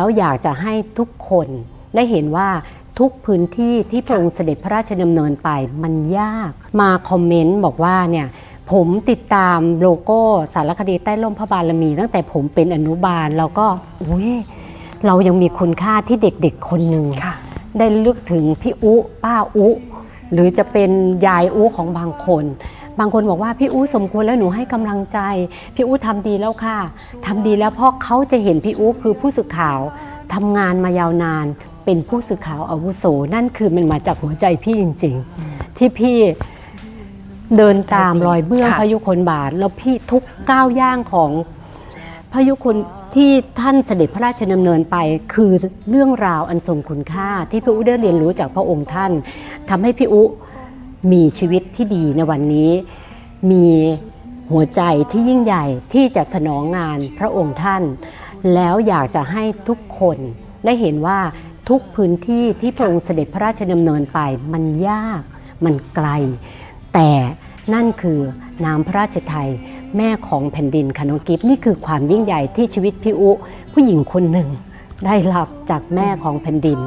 แล้วอยากจะให้ทุกคนได้เห็นว่าทุกพื้นที่ที่พระองค์เสด็จพระราชดำเนินไปมันยากมาคอมเมนต์บอกว่าเนี่ยผมติดตามโลโก้สารคดีใต้ร่มพระบารมี ตั้งแต่ผมเป็นอนุบาลเราก็อุ้ยเรายังมีคุณค่าที่เด็กๆคนหนึ่งค่ะได้ลึกถึงพี่อุป้าอุ หรือจะเป็นยายอุของบางคน บางคนบอกว่าพี่อุสมควรแล้วหนูให้กำลังใจ พี่อุทำดีแล้วค่ะทำดีแล้วเพราะเขาจะเห็นพี่อุคือผู้สื่อข่าวทำงานมายาวนาน เป็นผู้สื่อข่าวอาวุโสนั่นคือมันมาจากหัวใจพี่จริง ๆ ที่พี่เดินตามรอยเบื้องค่ะพระยุคลบาท แล้วพี่ทุกก้าวย่างของพระยุคลที่ท่านเสด็จพระราชดำเนินไปคือเรื่องราวอันทรงคุณค่า ที่พี่อุได้เรียนรู้จากพระองค์ท่านทำให้พี่อุ มีชีวิตที่ดีในวันนี้ มีหัวใจที่ยิ่งใหญ่ที่จะสนองงานพระองค์ท่าน แล้วอยากจะให้ทุกคนได้เห็นว่าทุกพื้นที่ที่พระองค์เสด็จพระราชดำเนินไปมันยากมันไกล แต่นั่นคือน้ำพระราชไทยแม่ของแผ่นดินคานองกิฟนี่คือความยิ่งใหญ่ที่ชีวิตพี่อุ ผู้หญิงคนหนึ่ง ได้รับจากแม่ของแผ่นดิน